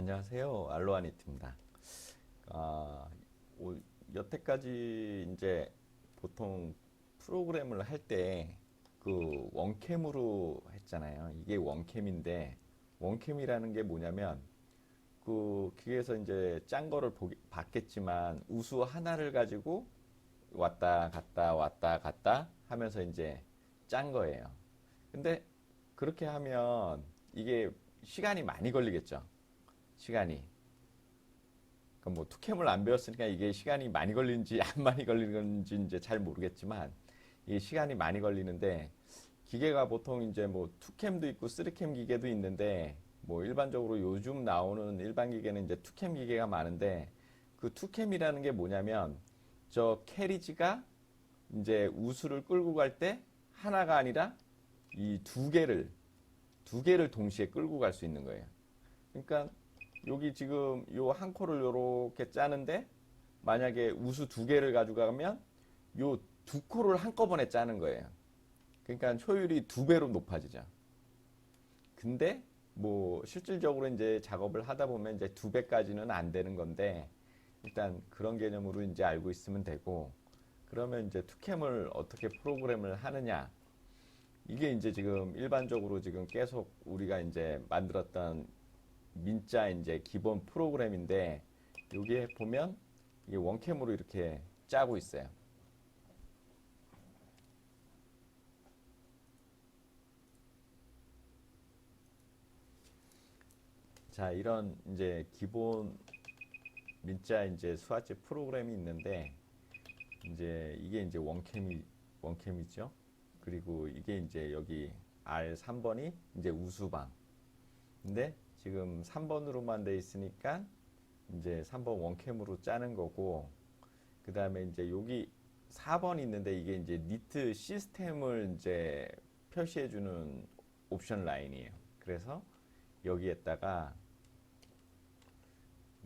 안녕하세요. 알로아니트입니다. 아, 오, 여태까지 이제 보통 프로그램을 할 때 그 원캠으로 했잖아요. 이게 원캠인데 원캠이라는 게 뭐냐면 그 기계에서 이제 짠 거를 보기, 봤겠지만 우수 하나를 가지고 왔다 갔다 왔다 갔다 하면서 이제 짠 거예요. 근데 그렇게 하면 이게 시간이 많이 걸리겠죠. 시간이. 그러니까 뭐 투캠을 안 배웠으니까 이게 시간이 많이 걸리는지 안 많이 걸리는지 이제 잘 모르겠지만 이게 시간이 많이 걸리는데 기계가 보통 이제 뭐 투캠도 있고 쓰리캠 기계도 있는데 뭐 일반적으로 요즘 나오는 일반 기계는 이제 투캠 기계가 많은데 그 투캠이라는 게 뭐냐면 저 캐리지가 이제 우수를 끌고 갈 때 하나가 아니라 이 두 개를 두 개를 동시에 끌고 갈 수 있는 거예요. 그러니까 여기 지금 요 한 코를 요렇게 짜는데 만약에 우수 두 개를 가져가면 요 두 코를 한꺼번에 짜는 거예요. 그러니까 효율이 두 배로 높아지죠. 근데 뭐 실질적으로 이제 작업을 하다 보면 이제 두 배까지는 안 되는 건데 일단 그런 개념으로 이제 알고 있으면 되고 그러면 이제 투캠을 어떻게 프로그램을 하느냐 이게 이제 지금 일반적으로 지금 계속 우리가 이제 만들었던 민자 이제 기본 프로그램인데 여기에 보면 이게 원캠으로 이렇게 짜고 있어요. 자, 이런 이제 기본 민자 이제 수화제 프로그램이 있는데 이제 이게 이제 원캠이 원캠이죠. 그리고 이게 이제 여기 R 3번이 이제 우수방. 근데 지금 3번으로만 돼 있으니까 이제 3번 원캠으로 짜는 거고 그 다음에 이제 여기 4번 있는데 이게 이제 니트 시스템을 이제 표시해 주는 옵션 라인이에요. 그래서 여기에다가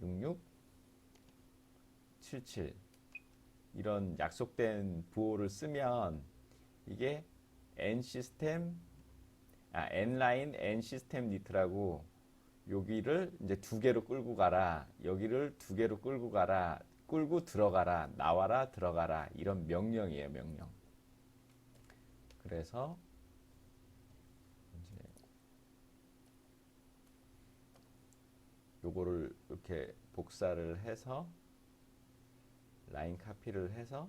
66 77 이런 약속된 부호를 쓰면 이게 N 시스템 아 N 라인 N 시스템 니트라고 여기를 이제 두 개로 끌고 가라 여기를 두 개로 끌고 가라 끌고 들어가라 나와라 들어가라 이런 명령이에요 명령. 그래서 이제 요거를 이렇게 복사를 해서 라인 카피를 해서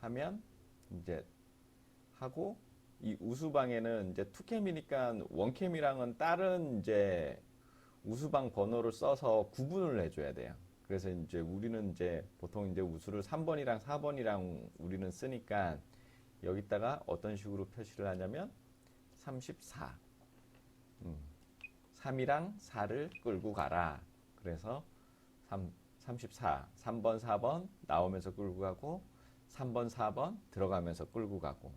하면 이제 하고 이 우수방에는 이제 투캠이니까 원캠이랑은 다른 이제 우수방 번호를 써서 구분을 해줘야 돼요. 그래서 이제 우리는 이제 보통 이제 우수를 3번이랑 4번이랑 우리는 쓰니까 여기다가 어떤 식으로 표시를 하냐면 34. 음, 3이랑 4를 끌고 가라. 그래서 3, 34, 3번, 4번 나오면서 끌고 가고 3번, 4번 들어가면서 끌고 가고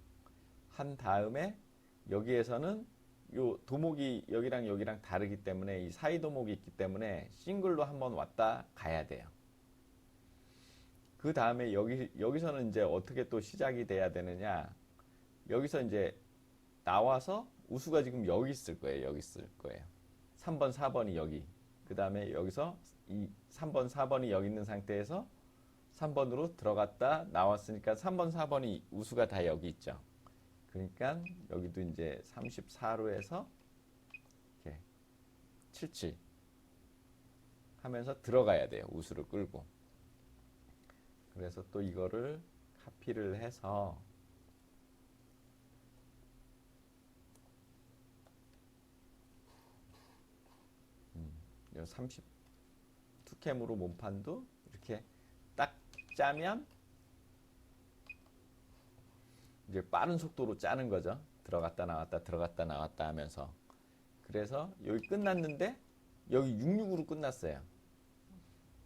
한 다음에 여기에서는 요 도목이 여기랑 여기랑 다르기 때문에 이 사이 도목이 있기 때문에 싱글로 한번 왔다 가야 돼요. 그 다음에 여기 여기서는 이제 어떻게 또 시작이 돼야 되느냐? 여기서 이제 나와서 우수가 지금 여기 있을 거예요. 여기 있을 거예요. 3번, 4번이 여기. 그 다음에 여기서 이 3번, 4번이 여기 있는 상태에서 3번으로 들어갔다 나왔으니까 3번, 4번이 우수가 다 여기 있죠. 그러니까 여기도 이제 34로 해서 이렇게 77 하면서 들어가야 돼요. 우수를 끌고. 그래서 또 이거를 카피를 해서 음, 요 30, 투캠으로 몸판도 이렇게 딱 짜면 이제 빠른 속도로 짜는 거죠. 들어갔다 나왔다 들어갔다 나왔다 하면서 그래서 여기 끝났는데 여기 66으로 끝났어요.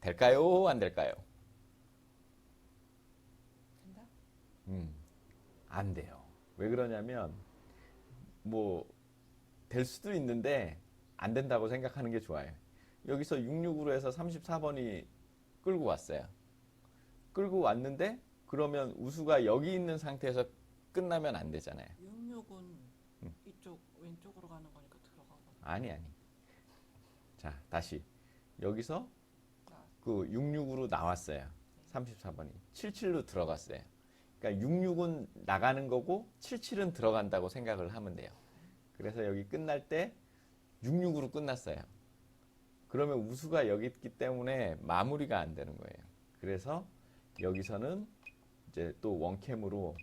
될까요? 안 될까요? 된다? 음, 안 돼요. 왜 그러냐면 뭐 될 수도 있는데 안 된다고 생각하는 게 좋아요. 여기서 66으로 해서 34번이 끌고 왔어요. 끌고 왔는데 그러면 우수가 여기 있는 상태에서 끝나면 안 되잖아요. 66은 음. 이쪽 왼쪽으로 가는 거니까 들어가고 아니 아니. 자, 다시 여기서 나그 66으로 나왔어요. 34번이 77로 들어갔어요. 그러니까 66은 나가는 거고 77은 들어간다고 생각을 하면 돼요. 그래서 여기 끝날 때 66으로 끝났어요. 그러면 우수가 여기 있기 때문에 마무리가 안 되는 거예요. 그래서 여기서는 이제 또 원캠으로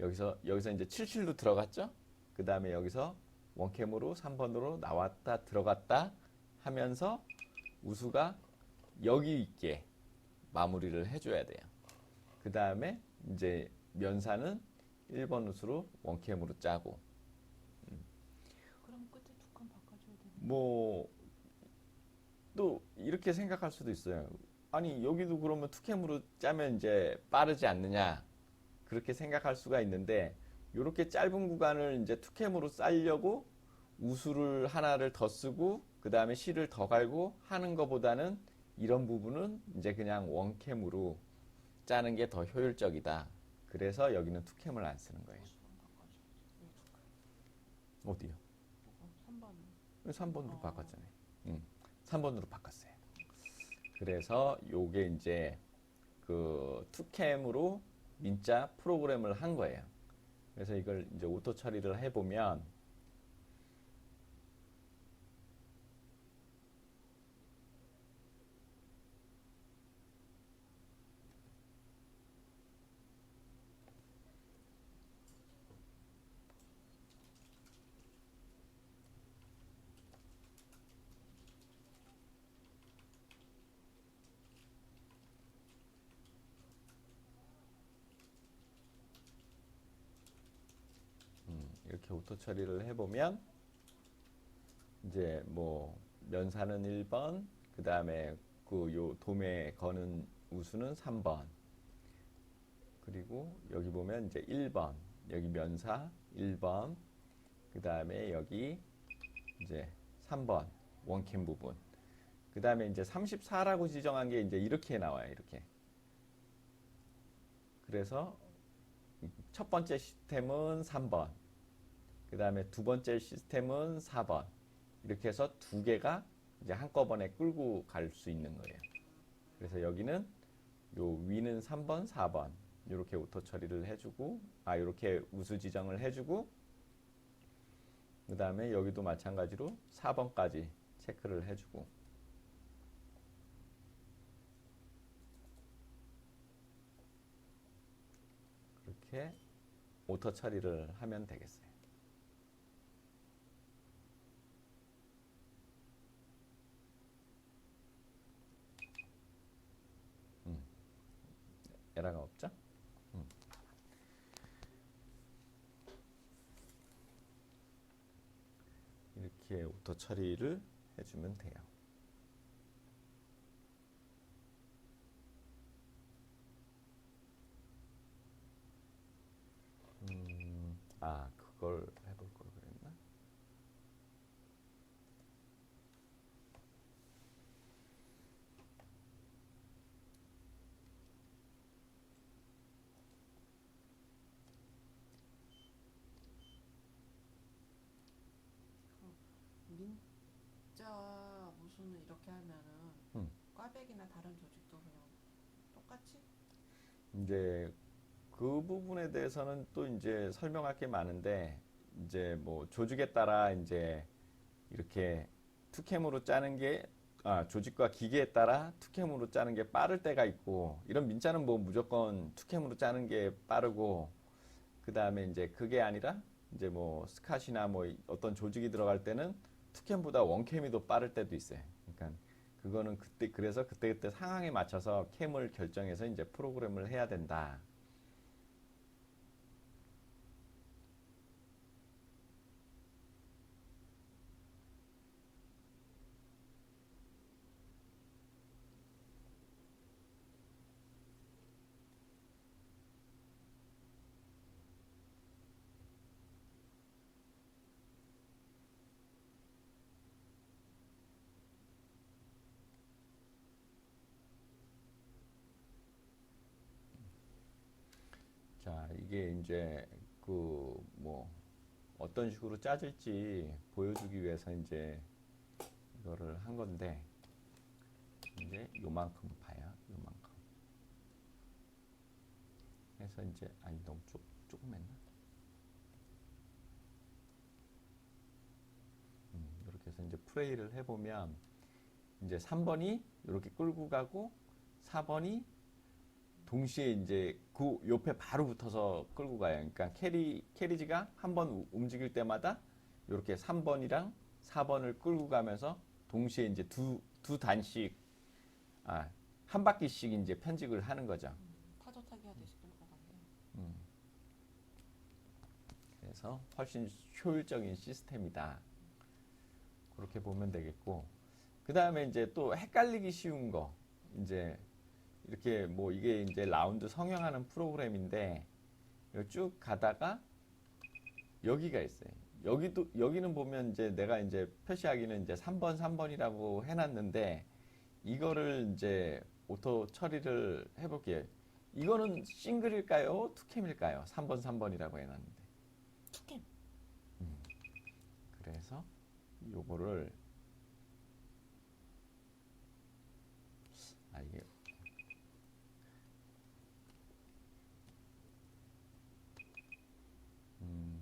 여기서 여기서 이제 77로 들어갔죠. 그 다음에 여기서 원캠으로 3번으로 나왔다 들어갔다 하면서 우수가 여기 있게 마무리를 해줘야 돼요. 그 다음에 이제 면사는 1번 우수로 원캠으로 짜고 그럼 끝에 두 칸 바꿔줘야 되는. 뭐또 이렇게 생각할 수도 있어요. 아니 여기도 그러면 투캠으로 짜면 이제 빠르지 않느냐 그렇게 생각할 수가 있는데 이렇게 짧은 구간을 이제 투캠으로 쌀려고 우수를 하나를 더 쓰고 그 다음에 실을 더 갈고 하는 것보다는 이런 부분은 이제 그냥 원캠으로 짜는 게 더 효율적이다. 그래서 여기는 투캠을 안 쓰는 거예요. 어디요? 뭐가? 3번. 3번으로 어. 바꿨잖아요. 응. 3번으로 바꿨어요. 그래서 요게 이제 그 투캠으로 민자 프로그램을 한 거예요. 그래서 이걸 이제 오토 처리를 해보면 음, 이렇게 오토 처리를 해보면 이제 뭐 면사는 1번, 그 다음에 그 요 도매 거는 우수는 3번, 그리고 여기 보면 이제 1번, 여기 면사 1번, 그 다음에 여기 이제 3번 원캠 부분, 그 다음에 이제 34라고 지정한 게 이제 이렇게 나와요, 이렇게. 그래서 첫 번째 시스템은 3번, 그 다음에 두 번째 시스템은 4번. 이렇게 해서 두 개가 이제 한꺼번에 끌고 갈 수 있는 거예요. 그래서 여기는 요 위는 3번, 4번. 이렇게 오토 처리를 해주고, 아, 이렇게 우수 지정을 해주고, 그 다음에 여기도 마찬가지로 4번까지 체크를 해주고, 그렇게 오토 처리를 하면 되겠어요. 음. 에러가 없죠? 음. 이렇게 오토 처리를 해주면 돼요. 음, 아, 그걸 해볼 걸 그랬나? 민자 무수는 이렇게 하면은 음. 꽈배기나 다른 조직도 그냥 똑같이? 이제 그 부분에 대해서는 또 이제 설명할 게 많은데 이제 뭐 조직에 따라 이제 이렇게 투캠으로 짜는 게 아, 조직과 기계에 따라 투캠으로 짜는 게 빠를 때가 있고 이런 민자는 뭐 무조건 투캠으로 짜는 게 빠르고 그 다음에 이제 그게 아니라 이제 뭐 스캇이나 뭐 어떤 조직이 들어갈 때는 투캠보다 원캠이 더 빠를 때도 있어요. 그러니까 그거는 그때 그래서 그때 그때 상황에 맞춰서 캠을 결정해서 이제 프로그램을 해야 된다. 자, 이제 그 뭐 어떤 식으로 짜질지 보여주기 위해서 이제 이거를 한 건데 이제 요만큼 봐요. 요만큼. 해서 이제 아니 너무 조, 조금 했나? 음, 이렇게 해서 이제 프레이를 해보면 이제 3번이 이렇게 끌고 가고 4번이 동시에 이제 그 옆에 바로 붙어서 끌고 가요. 그러니까 캐리 캐리지가 한 번 움직일 때마다 이렇게 3번이랑 4번을 끌고 가면서 동시에 이제 두 두 단씩 아, 한 바퀴씩 이제 편직을 하는 거죠. 파도 타기 하듯이 끌고 가네요. 그래서 훨씬 효율적인 시스템이다. 그렇게 보면 되겠고, 그 다음에 이제 또 헷갈리기 쉬운 거, 이제 이렇게 뭐 이게 이제 라운드 성형하는 프로그램인데 쭉 가다가 여기가 있어요. 여기도 여기는 보면 이제 내가 이제 표시하기는 이제 3번 3번이라고 해놨는데 이거를 이제 오토 처리를 해볼게요. 이거는 싱글일까요? 투캠일까요? 3번 3번이라고 해놨는데. 투캠. 그래서 요거를 아 이게 음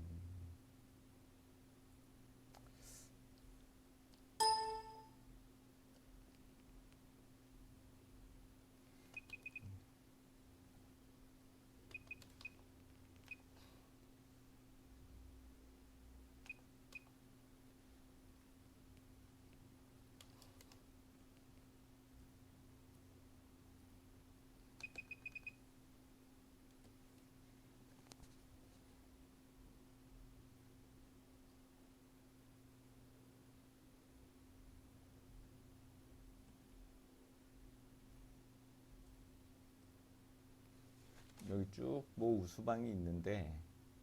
여기 쭉뭐 우수방이 있는데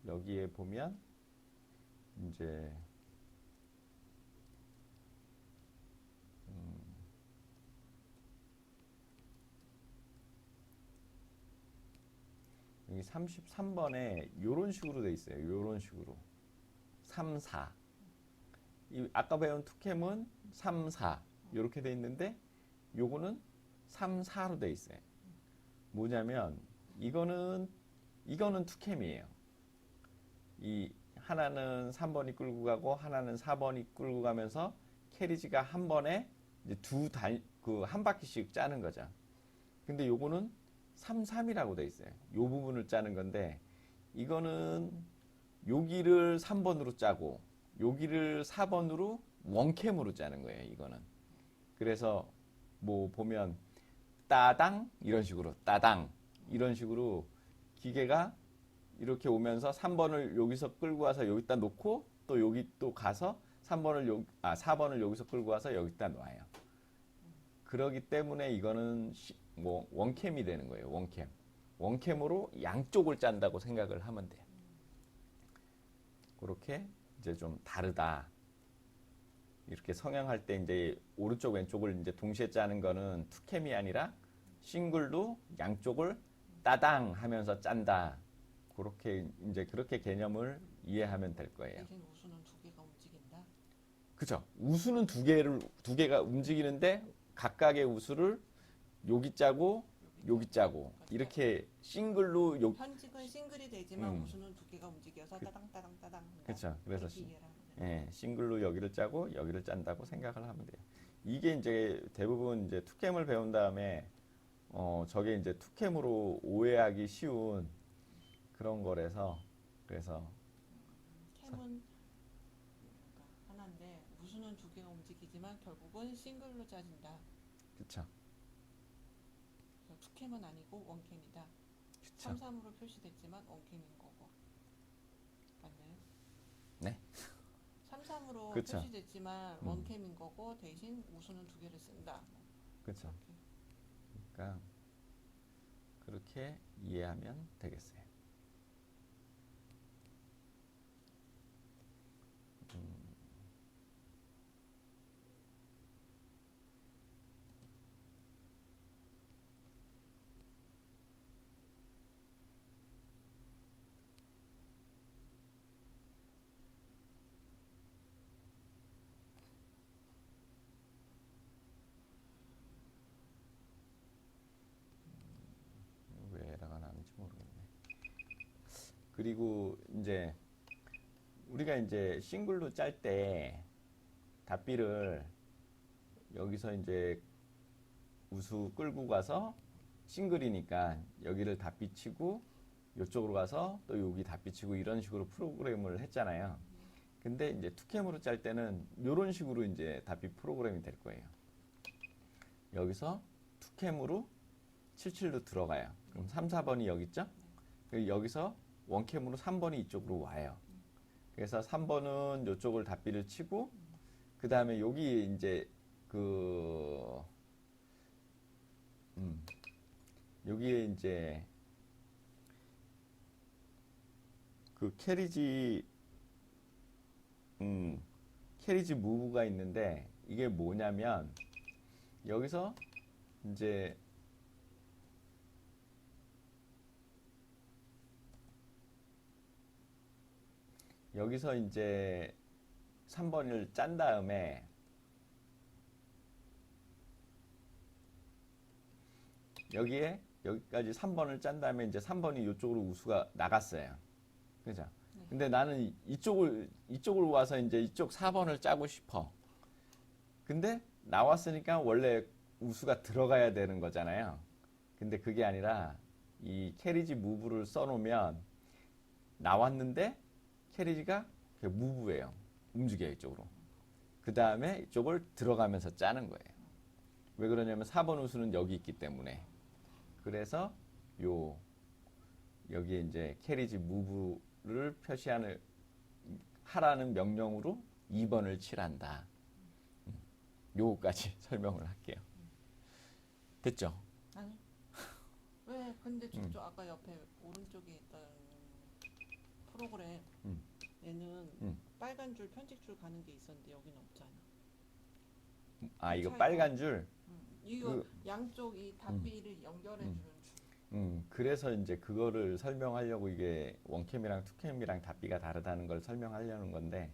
여기에 보면 이제 음, 여기 33번에 요런 식으로 돼 있어요. 요런 식으로 3, 4. 이 아까 배운 투캠은 3, 4 이렇게 돼 있는데 요거는 3, 4로 돼 있어요. 뭐냐면 이거는 이거는 투캠이에요. 이 하나는 3번이 끌고 가고 하나는 4번이 끌고 가면서 캐리지가 한 번에 이제 두단그 한 바퀴씩 짜는 거죠. 근데 요거는 3, 3이라고 돼 있어요. 요 부분을 짜는 건데 이거는 여기를 3번으로 짜고 여기를 4번으로 원캠으로 짜는 거예요. 이거는. 그래서 뭐 보면 따당 이런 식으로 따당 이런 식으로 기계가 이렇게 오면서 3번을 여기서 끌고 와서 여기다 놓고 또 여기 또 가서 3번을 여, 아 4번을 여기서 끌고 와서 여기다 놔요. 그러기 때문에 이거는 시- 뭐 원캠이 되는 거예요. 원캠. 원캠으로 양쪽을 짠다고 생각을 하면 돼요. 그렇게 이제 좀 다르다. 이렇게 성형할 때 이제 오른쪽 왼쪽을 이제 동시에 짜는 거는 투캠이 아니라 싱글로 양쪽을 따당 하면서 짠다. 그렇게 이제 그렇게 개념을 이해하면 될 거예요. 우수는 두 개가 움직인다. 그죠? 우수는 두 개를 두 개가 움직이는데 각각의 우수를 여기 짜고 여기 짜고 이렇게 싱글로 요 편직은 싱글이 되지만 음. 우수는 두 개가 움직여서 따당 따당 따당. 한다. 그렇죠. 그래서 시-. 예, 싱글로 여기를 짜고 여기를 짠다고 생각을 하면 돼요. 이게 이제 대부분 이제 투캠을 배운 다음에 어 저게 이제 투캠으로 오해하기 쉬운 그런 거라서 그래서 캠은 그러니까 하나인데 우수는 두 개가 움직이지만 결국은 싱글로 짜진다. 그쵸 투캠은 아니고 원캠이다. 그쵸 33으로 표시됐지만 원캠인 거고. 맞나요? 네. 33으로 그쵸. 표시됐지만 음. 원캠인 거고 대신 우수는 두 개를 쓴다. 이렇게. 그러니까 그렇게 이해하면 되겠어요. 그리고 이제 우리가 이제 싱글로 짤 때 답비를 여기서 이제 우수 끌고 가서 싱글이니까 여기를 답비 치고 이쪽으로 가서 또 여기 답비 치고 이런 식으로 프로그램을 했잖아요. 근데 이제 투캠으로 짤 때는 이런 식으로 이제 답비 프로그램이 될 거예요. 여기서 투캠으로 77로 들어가요. 그럼 3, 4번이 여기 있죠? 여기서 원캠으로 3번이 이쪽으로 와요. 그래서 3번은 이쪽을 답비를 치고 그 다음에 여기 이제 그 음, 여기에 이제 그 캐리지 음, 캐리지 무브가 있는데 이게 뭐냐면 여기서 이제 여기서 이제 3번을 짠 다음에 여기에 여기까지 3번을 짠 다음에 이제 3번이 이쪽으로 우수가 나갔어요. 그죠? 네. 근데 나는 이쪽을 이쪽으로 와서 이제 이쪽 4번을 짜고 싶어. 근데 나왔으니까 원래 우수가 들어가야 되는 거잖아요. 근데 그게 아니라 이 캐리지 무브를 써놓으면 나왔는데 캐리지가 그냥 무브예요. 움직여요 이쪽으로. 그 다음에 이쪽을 들어가면서 짜는 거예요. 왜 그러냐면 4번 우수는 여기 있기 때문에. 그래서 요 여기에 이제 캐리지 무브를 표시하는 하라는 명령으로 2번을 칠한다. 음, 요거까지 설명을 할게요. 됐죠? 아니 왜 근데 음. 저쪽 아까 옆에 오른쪽에 있던 프로그램 음. 얘는 음. 빨간 줄 편집줄 가는 게 있었는데 여기는 없잖아. 아 이거 차이가- 빨간 줄. 음. 이거 양쪽 이 답비를 연결해 음. 주는 줄. 음, 그래서 이제 그거를 설명하려고 이게 원캠이랑 투캠이랑 답비가 다르다는 걸 설명하려는 건데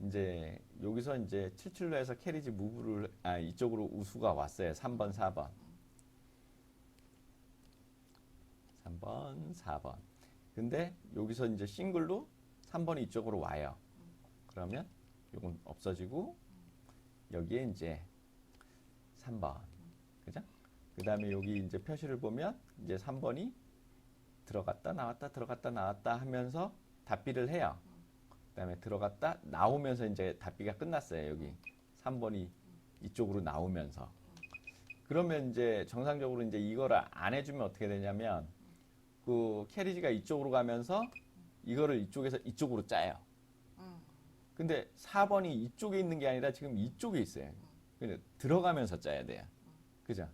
이제 여기서 이제 77로에서 캐리지 무브를 아 이쪽으로 우수가 왔어요. 3번, 4번. 3번, 4번. 근데 여기서 이제 싱글로 3번이 이쪽으로 와요. 그러면 요건 없어지고 여기에 이제 3번. 그죠? 그 다음에 여기 이제 표시를 보면 이제 3번이 들어갔다 나왔다 들어갔다 나왔다 하면서 답비를 해요. 그 다음에 들어갔다 나오면서 이제 답비가 끝났어요. 여기 3번이 이쪽으로 나오면서. 그러면 이제 정상적으로 이제 이거를 안 해주면 어떻게 되냐면 그 캐리지가 이쪽으로 가면서 이거를 이쪽에서 이쪽으로 짜요. 음. 근데 4번이 이쪽에 있는 게 아니라 지금 이쪽에 있어요. 근데 들어가면서 짜야 돼요. 그죠?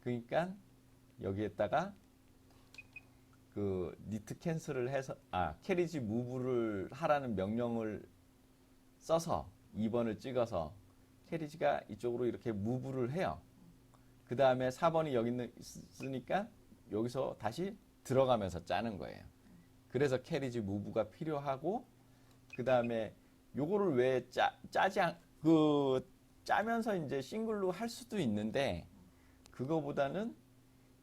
그러니까 여기에다가 그 니트 캔슬을 해서 아 캐리지 무브를 하라는 명령을 써서 2번을 찍어서 캐리지가 이쪽으로 이렇게 무브를 해요. 그 다음에 4번이 여기 있으니까 여기서 다시 들어가면서 짜는 거예요. 그래서 캐리지 무브가 필요하고 그 다음에 요거를 왜 짜, 짜지 않, 그 짜면서 이제 싱글로 할 수도 있는데 그거보다는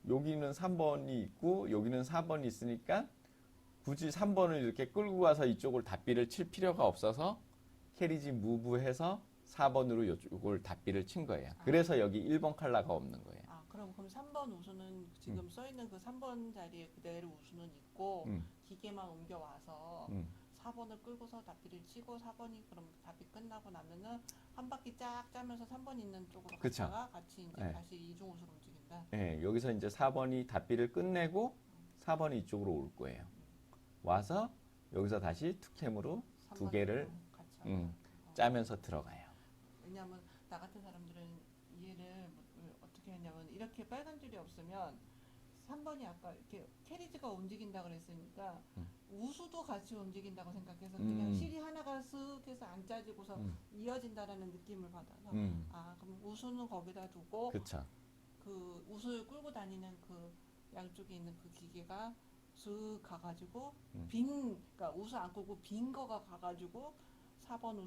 여기는 3번이 있고 여기는 4번이 있으니까 굳이 3번을 이렇게 끌고 가서 이쪽을 답비를 칠 필요가 없어서 캐리지 무브해서 4번으로 이쪽을 답비를 친 거예요. 그래서 여기 1번 칼라가 없는 거예요. 아 그럼 그럼 3번 우수는 지금 써 있는 그 3번 자리에 그대로 우수는 있고 음, 기계만 옮겨 와서 음. 4번을 끌고서 답비를 치고 4번이 그럼 답비 끝나고 나면은 한 바퀴 쫙 짜면서 3번 있는 쪽으로 그쵸. 갔다가 같이 이제 네. 다시 이중우수로 움직인다. 예, 여기서 이제 4번이 답비를 끝내고 4번이 이쪽으로 올 거예요. 와서 여기서 다시 투캠으로 두 3번 개를 같이 음, 하고. 짜면서 들어가요. 왜냐하면 나 같은 사람들은 이해를 뭐- 어떻게 했냐면 이렇게 빨간 줄이 없으면 3번이 아까 이렇게 캐리지가 움직인다 그랬으니까 음. 우수도 같이 움직인다고 생각해서 그냥 음. 실이 하나가 쓱 해서 안 짜지고서 음. 이어진다라는 느낌을 받아서 음, 아 그럼 우수는 거기다 두고 그쵸. 그 우수를 끌고 다니는 그 양쪽에 있는 그 기계가 쓱 가가지고 음. 빈 그러니까 우수 안 끌고 빈 거가 가가지고 4번 우수